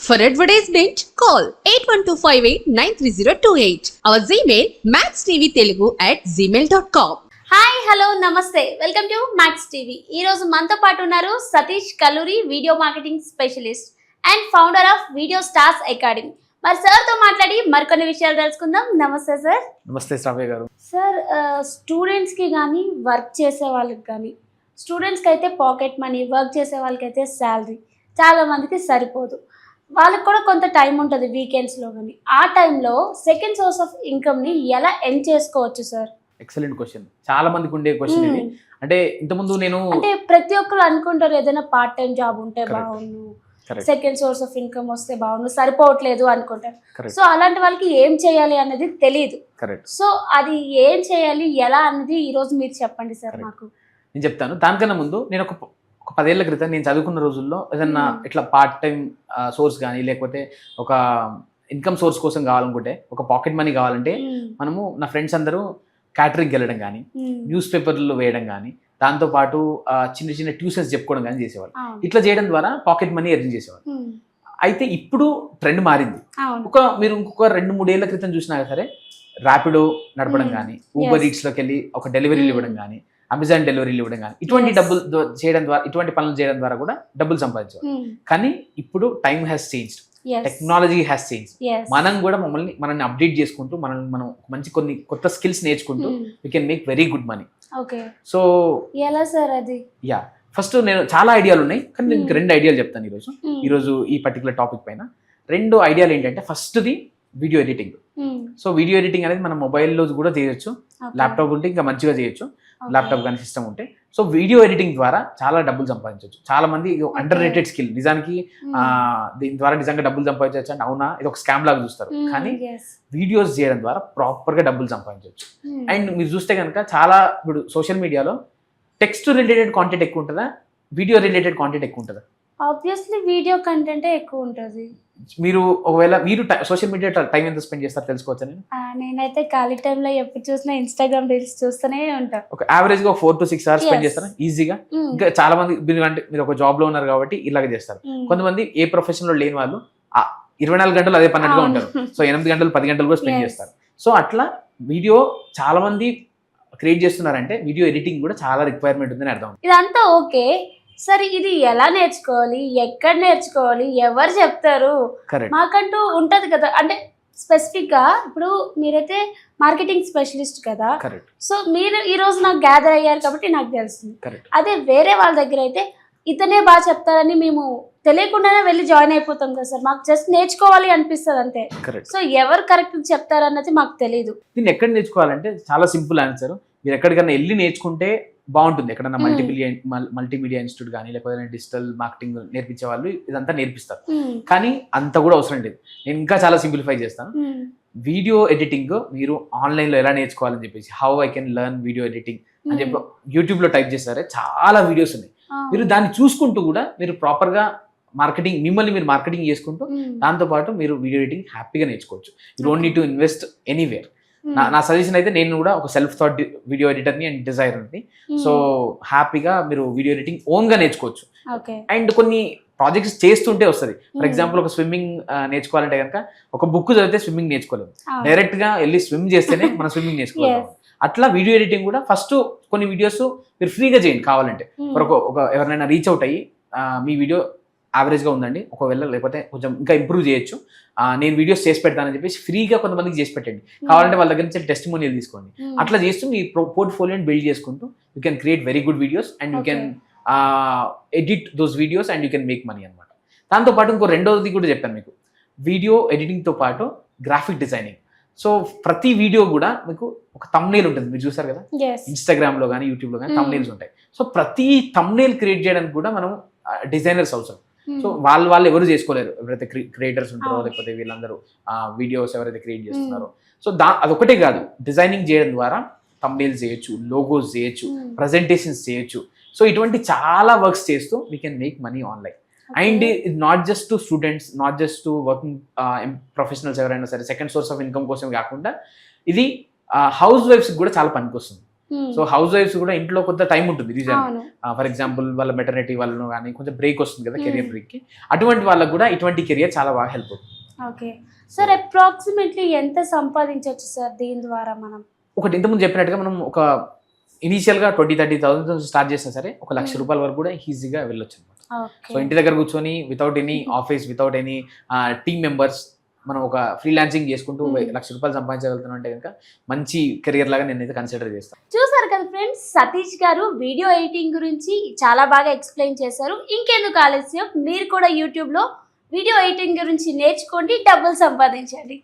For advertisement, call 8125893028. Our Gmail, maxtvtelugu at gmail.com. Hi hello నమస్తే welcome to Max TV ఈ రోజు మనతో పాటు ఉన్నారు Satish Kalluri video marketing specialist and founder of video stars academy మరి సార్తో మాట్లాడి మరికొన్ని విషయాలు తెలుసుకుందాం. నమస్తే సార్ నమస్తే శ్రావ్య గారు. సార్ స్టూడెంట్స్కి కానీ వర్క్ చేసే వాళ్ళకి కానీ స్టూడెంట్స్కి అయితే పాకెట్ మనీ వర్క్ చేసే వాళ్ళకైతే శాలరీ చాలా మందికి సరిపోదు. వాళ్ళకి కూడా కొంత టైం ఉంటుంది వీకెండ్స్లో కానీ ఆ టైంలో సెకండ్ సోర్స్ ఆఫ్ ఇన్కమ్ని ఎలా ఎండ్ చేసుకోవచ్చు సార్ ఎక్సలెంట్ క్వశ్చన్ చాలా మందికి ఉండే క్వశ్చన్ ఇది. అంటే ఇంతకుముందు నేను అంటే ప్రతి ఒక్కరు అనుకుంటారు ఏదైనా పార్ట్ టైం జాబ్ ఉంటే. బాగుండు సెకండ్ సోర్స్ ఆఫ్ ఇన్కమ్ వస్తే బాగుండు సరిపోవట్లేదు అనుకుంటారు. సో అలాంటి వాళ్ళకి ఏం చేయాలి అనేది తెలియదు సో అది ఏం చేయాలి ఎలా అన్నది ఈ రోజు మీరు చెప్పండి సార్. మాకు. నేను చెప్తాను. దానికన్నా ముందు నేను ఒక ఒక పదేళ్ళ క్రితం నేను చదువుకున్న రోజుల్లో ఏదన్నా. ఇట్లా పార్ట్ టైం సోర్స్ కానీ లేకపోతే ఒక ఇన్కమ్ సోర్స్ కోసం కావాలనుకుంటే ఒక పాకెట్ మనీ కావాలంటే. మనము నా ఫ్రెండ్స్ అందరూ క్యాటరింగ్కి వెళ్ళడం కానీ. న్యూస్ పేపర్లు వేయడం కానీ దాంతోపాటు చిన్న చిన్న ట్యూషన్స్ చెప్పుకోవడం కానీ చేసేవాళ్ళు. ఇట్లా చేయడం ద్వారా పాకెట్ మనీ ఎర్న్ చేసేవాళ్ళు. అయితే ఇప్పుడు ట్రెండ్ మారింది ఒక మీరు ఇంకొక రెండు మూడేళ్ళ క్రితం చూసినా సరే ర్యాపిడో నడపడం. కానీ ఊబర్ Yes. ఈట్స్లోకి వెళ్ళి ఒక డెలివరీలు. ఇవ్వడం కానీ అమెజాన్ డెలివరీలు ఇవ్వడం కానీ ఇటువంటి. డబ్బులు చేయడం ద్వారా ఇటువంటి పనులు చేయడం ద్వారా కూడా డబ్బులు సంపాదించారు మ్మ్. కానీ ఇప్పుడు time has change. Technology has change. మనం కూడా మమ్మల్ని మనల్ని అప్డేట్ చేసుకుంటూ మనం మనం మంచి కొన్ని కొత్త స్కిల్స్ నేర్చుకుంటూ. We can make very good money okay so ఎలా సార్ అది యా ఫస్ట్ నేను చాలా ఐడియాలు ఉన్నాయి కానీ నేను Hmm. రెండు ఐడియాలు చెప్తాను ఈరోజు మ్మ్. ఈరోజు ఈ పర్టికులర్ టాపిక్ పైన రెండు ఐడియాలు ఏంటంటే ఫస్ట్ది video editing. So video editing అనేది మనం మొబైల్లో కూడా చేయొచ్చు. ల్యాప్టాప్ ఉంటే ఇంకా మంచిగా చేయొచ్చు. ల్యాప్టాప్ కానీ సిస్టమ్ ఉంటే. సో వీడియో ఎడిటింగ్ ద్వారా చాలా డబ్బులు సంపాదించవచ్చు చాలా మంది అండర్ రేటెడ్ స్కిల్ నిజానికి. ఆ, దీని ద్వారా నిజంగా డబ్బులు సంపాదించవచ్చు అంటే అవునా? ఇది ఒక స్కామ్ లాగా చూస్తారు. మ్మ్. కానీ. వీడియోస్ చేయడం ద్వారా ప్రాపర్గా డబ్బులు సంపాదించవచ్చు మ్మ్. అండ్ మీరు చూస్తే కనుక చాలా ఇప్పుడు సోషల్ మీడియాలో టెక్స్ట్ రిలేటెడ్ కాంటెంట్ ఎక్కువ ఉంటుందా? వీడియో రిలేటెడ్ కాంటెంట్ ఎక్కువ ఉంటుందా? ఆబ్వియస్లీ వీడియో కంటెంటే ఎక్కువ ఉంటుంది మీరు ఒకవేళ మీరు సోషల్ మీడియా టైం ఎంత స్పెండ్ చేస్తారు తెలుసుకోవచ్చా నేను నేనైతే ఖాళీ టైంలో ఎప్పుడు చూసినా ఇన్స్టాగ్రామ్ రీల్స్ చూస్తూనే ఉంటా ఒక యావరేజ్గా four to six hours spend. చేస్తారా ఈజీగా మ్మ్. ఇంకా చాలా మంది మీరు అంటే మీరు ఒక జాబ్లో ఉన్నారు కాబట్టి ఇలాగ చేస్తారు మ్మ్. కొంతమంది ఏ ప్రొఫెషన్లో లేని వాళ్ళు ఇరవై నాలుగు గంటలు అదే అవును. ఉంటారు సో ఎనిమిది గంటలు పది గంటలు కూడా స్పెండ్. చేస్తారు సో అట్లా వీడియో చాలా మంది క్రియేట్ చేస్తున్నారంటే వీడియో ఎడిటింగ్ కూడా చాలా రిక్వైర్మెంట్ ఉందని అర్థం ఇదంతా ఓకే సరే ఇది ఎలా నేర్చుకోవాలి? ఎక్కడ నేర్చుకోవాలి? ఎవరు చెప్తారు? మాకంటూ ఉంటది కదా. అంటే స్పెసిఫిక్గా ఇప్పుడు మీరైతే మార్కెటింగ్ స్పెషలిస్ట్ కదా. సో మీరు ఈ రోజు నాకు గ్యాదర్ అయ్యారు కాబట్టి నాకు తెలుస్తుంది. అదే వేరే వాళ్ళ దగ్గర అయితే ఇతనే బాగా చెప్తారని మేము తెలియకుండానే వెళ్ళి జాయిన్ అయిపోతాం కదా సార్. మాకు జస్ట్ నేర్చుకోవాలి అనిపిస్తుంది అంతే. సో ఎవరు కరెక్ట్ చెప్తారన్నది మాకు తెలియదు దీన్ని ఎక్కడ నేర్చుకోవాలంటే చాలా సింపుల్ ఆన్సర్. మీరు ఎక్కడికైనా వెళ్ళి నేర్చుకుంటే బాగుంటుంది ఎక్కడన్నా. మల్టీమీడియా మల్టీమీడియా ఇన్స్టిట్యూట్ కానీ లేకపోతే డిజిటల్ మార్కెటింగ్ నేర్పించే వాళ్ళు ఇదంతా నేర్పిస్తారు. కానీ అంత కూడా అవసరం లేదు నేను ఇంకా చాలా సింప్లిఫై చేస్తాను. వీడియో ఎడిటింగ్ మీరు ఆన్లైన్లో ఎలా నేర్చుకోవాలని చెప్పేసి how I can learn video editing అని చెప్పి యూట్యూబ్లో టైప్ చేస్తారే చాలా వీడియోస్ ఉన్నాయి. మీరు దాన్ని చూసుకుంటూ కూడా మీరు ప్రాపర్గా మార్కెటింగ్ మిమ్మల్ని మీరు మార్కెటింగ్ చేసుకుంటూ మ్మ్. దాంతో పాటు మీరు వీడియో ఎడిటింగ్ హ్యాపీగా నేర్చుకోవచ్చు you don't need to invest anywhere. నా నా సజెషన్ అయితే నేను కూడా ఒక సెల్ఫ్ థాట్ వీడియో ఎడిటర్ని అండ్ డిజైనర్ని మ్మ్. సో హ్యాపీగా మీరు వీడియో ఎడిటింగ్ ఓన్గా నేర్చుకోవచ్చు అండ్ కొన్ని ప్రాజెక్ట్స్ చేస్తుంటే వస్తుంది ఫర్. ఎగ్జాంపుల్ ఒక స్విమ్మింగ్ నేర్చుకోవాలంటే కనుక ఒక బుక్ చదివితే స్విమ్మింగ్ నేర్చుకోలేము. డైరెక్ట్గా వెళ్ళి స్విమ్ చేస్తేనే మనం స్విమ్మింగ్ నేర్చుకోవాలి. అట్లా వీడియో ఎడిటింగ్ కూడా ఫస్ట్ కొన్ని వీడియోస్ మీరు ఫ్రీగా చేయండి కావాలంటే. ఫర్ ఒక ఎవరినైనా రీచ్ అవుట్ అయ్యి మీ వీడియో యావరేజ్గా ఉందండి. ఒకవేళ లేకపోతే కొంచెం ఇంకా ఇంప్రూవ్ చేయొచ్చు. నేను వీడియోస్ చేసి పెడతానని చెప్పేసి ఫ్రీగా కొంతమందికి చేసి పెట్టండి. కావాలంటే వాళ్ళ దగ్గర నుంచి టెస్ట్ మోనియల్ తీసుకోండి. మ్మ్. అట్లా చేస్తూ మీ పోర్ట్ఫోలియోని బిల్డ్ చేసుకుంటూ you can create very good videos and you. Can edit those videos and you can make money అనమాట దాంతోపాటు ఇంకో రెండోది కూడా చెప్పాను మీకు. వీడియో ఎడిటింగ్తో పాటు గ్రాఫిక్ డిజైనింగ్ సో ప్రతి వీడియో కూడా మీకు ఒక తమ్నేల్ ఉంటుంది. మీరు చూసారు కదా. ఇన్స్టాగ్రామ్లో కానీ యూట్యూబ్లో కానీ Hmm. తమ్నేల్స్ ఉంటాయి. సో ప్రతి తమ్నేల్ క్రియేట్ చేయడానికి కూడా మనం డిజైనర్స్ అవసరం. సో వాళ్ళు వాళ్ళు ఎవరు చేసుకోలేరు. ఎవరైతే క్రియేటర్స్ ఉంటారో. లేకపోతే వీళ్ళందరూ వీడియోస్ ఎవరైతే క్రియేట్ చేస్తున్నారో. సో దా అదొకటే కాదు. డిజైనింగ్ చేయడం ద్వారా తమ్నేల్స్ చేయొచ్చు లోగోస్ చేయొచ్చు. ప్రజెంటేషన్స్ చేయొచ్చు. సో ఇటువంటి చాలా వర్క్స్ చేస్తూ we can make money online and not just to students not just to working professionals ఎవరైనా సరే సెకండ్ సోర్స్ ఆఫ్ ఇన్కమ్ కోసం కాకుండా ఇది హౌస్ వైఫ్స్ కూడా చాలా పనికొస్తుంది. సో హౌస్ వైఫ్స్ కూడా ఇంట్లో కొంత టైం ఉంటుంది రీజన్. ఫర్ ఎగ్జాంపుల్ వాళ్ళ మెటర్నిటీ వాళ్ళను కానీ కొంచెం బ్రేక్ వస్తుంది కదా. కెరియర్ బ్రేక్కి. అటువంటి వాళ్ళకు కూడా ఇటువంటి కెరియర్ చాలా బాగా హెల్ప్ అవుతుంది. ఓకే. సార్ అప్రాక్సిమేట్లీ ఎంత సంపాదించవచ్చు సార్ దీని ద్వారా మనం? ఒకటి ఇంతకుముందు చెప్పినట్టుగా మనం ఒక ఇనీషియల్గా ట్వంటీ థర్టీ థౌసండ్ స్టార్ట్ చేసినా సరే ఒక లక్ష. రూపాయల వరకు కూడా ఈజీగా వెళ్ళొచ్చు అనమాట సో ఇంటి దగ్గర కూర్చొని without any. Office without any team members మనం ఒక ఫ్రీలాన్సింగ్ చేసుకుంటూ Hmm. లక్ష రూపాయలు సంపాదించగలుగుతున్నాం అంటే కనుక మంచి కెరియర్ లాగా నేనైతే కన్సిడర్ చేస్తాను. చూసారు కదా ఫ్రెండ్స్ సతీష్ గారు వీడియో ఎడిటింగ్ గురించి చాలా బాగా ఎక్స్ప్లెయిన్ చేశారు. ఇంకెందుకు ఆలస్యం? మీరు కూడా యూట్యూబ్లో వీడియో ఎడిటింగ్ గురించి నేర్చుకోండి డబ్బులు సంపాదించండి.